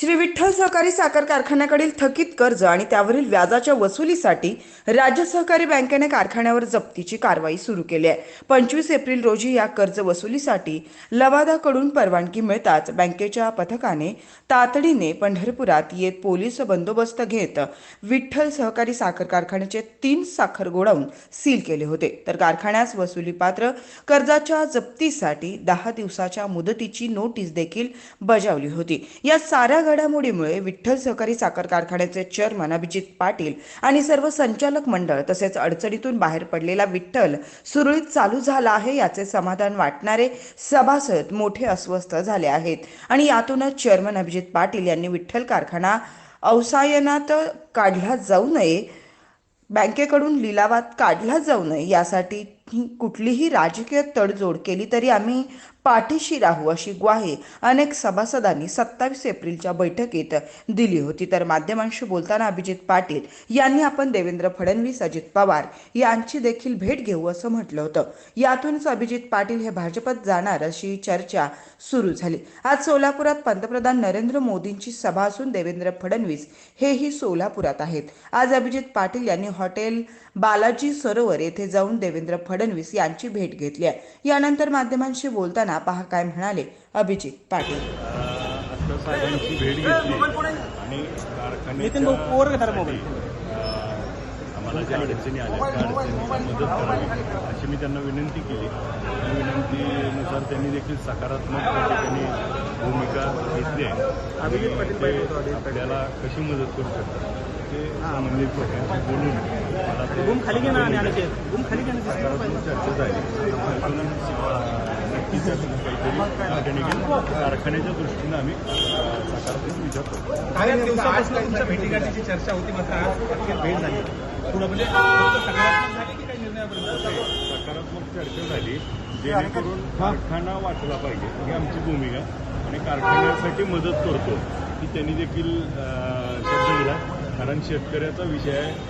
श्री विठ्ठल सहकारी साखर कारखान्याकडील थकीत कर्ज आणि त्यावरील व्याजाच्या वसुलीसाठी राज्य सहकारी बँकेने कारखान्यावर जप्तीची कारवाई सुरू केली आहे. पंचवीस एप्रिल रोजी या कर्ज वसुलीसाठी लवादाकडून परवानगी मिळताच बँकेच्या पथकाने तातडीने पंढरपुरात येत पोलीस बंदोबस्त घेत विठ्ठल सहकारी साखर कारखान्याचे तीन साखर गोडाऊन सील केले होते. तर कारखान्यास वसुलीपात्र कर्जाच्या जप्तीसाठी दहा दिवसाच्या मुदतीची नोटीस देखील बजावली होती. या साऱ्या घडामोडीमुळे विठ्ठल सहकारी साखर कारखान्याचे चेअरमन अभिजित पाटील आणि सर्व संचालक मंडळ तसेच अडचणीतून बाहेर पडलेला विठ्ठल सुरळीत चालू झाला आहे याचे समाधान वाटणारे सभासद मोठे अस्वस्थ झाले आहेत. आणि यातूनच चेअरमन अभिजित पाटील यांनी विठ्ठल कारखाना अवसायनात काढला जाऊ नये बँकेकडून लिलावात काढला जाऊ नये यासाठी कुठलीही राजकीय तडजोड केली तरी आम्ही पाठीशी राहू अशी ग्वाही अनेक सभासदांनी सत्तावीस एप्रिलच्या बैठकीत दिली होती. तर माध्यमांशी बोलताना अभिजित पाटील यांनी आपण देवेंद्र फडणवीस अजित पवार यांची देखील भेट घेऊ असं म्हटलं होतं. यातूनच अभिजित पाटील हे भाजपत जाणार अशी चर्चा सुरू झाली. आज सोलापुरात पंतप्रधान नरेंद्र मोदींची सभा असून देवेंद्र फडणवीस हेही सोलापुरात आहेत. आज अभिजित पाटील यांनी हॉटेल बालाजी सरोवर येथे जाऊन देवेंद्र फडणवीस यांची भेट घेतली आहे. यानंतर माध्यमांशी बोलताना पहा काय म्हणाले अभिजित पाटील. आता साहेबांची भेट घेतली आणि? कारखान्याच्या आम्हाला ज्या अडचणी आल्या त्या अडचणीला मदत करावी अशी मी त्यांना विनंती केली. त्या विनंतीनुसार त्यांनी देखील सकारात्मक त्या ठिकाणी भूमिका घेतली आहे. ते पाटील. आपल्याला कशी मदत करू शकतात? ते लोकांशी बोलून गुम खाली घेणं आणि आणायचे गुम खाली घेणं सकारात्मक चर्चा झाली काहीतरी कारखान्याच्या दृष्टीनं आम्ही सकारात्मक विचार करतो काही दिवसापासून तुमच्या भेटीगाठीची चर्चा होती मात्र आज अखेर भेट झाली. पुढं म्हणजे सकारात्मक झाली की काही निर्णयापर्यंत? सकारात्मक चर्चा झाली. जेणेकरून कारखाना वाचला पाहिजे. ही आमची भूमिका. आणि कारखान्यासाठी मदत करतो. की त्यांनी देखील शब्द दिला. कारण शेतकऱ्याचा विषय आहे.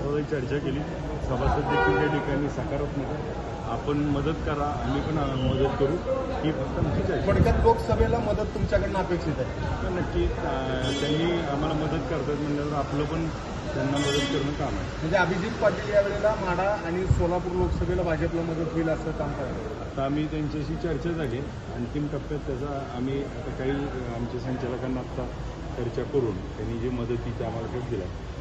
सभासदांची चर्चा केली. सभासद देखील त्या ठिकाणी सकारात्मक आहे. आपण मदत करा आम्ही पण मदत करू. ही फक्त आमची चर्चा थोडक्यात लोकसभेला मदत तुमच्याकडनं अपेक्षित आहे. तर नक्की. अं, त्यांनी आम्हाला मदत करतात म्हणल्यावर आपलं पण त्यांना मदत करणं काम आहे. म्हणजे अभिजित पाटील यावेळेला माढा आणि सोलापूर लोकसभेला भाजपला मदत होईल असं काम करतात. आता आम्ही त्यांच्याशी चर्चा झाली अंतिम टप्प्यात त्याचा आम्ही आता काही आमच्या संचालकांना आता चर्चा करून त्यांनी जे मदतीचा आम्हाला दिला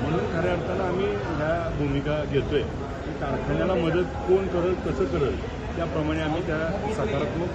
म्हणून खऱ्या अर्थानं आम्ही ह्या भूमिका घेतोय. कारखान्याला मदत कोण करेल कसं करेल त्याप्रमाणे आम्ही त्या सकारात्मक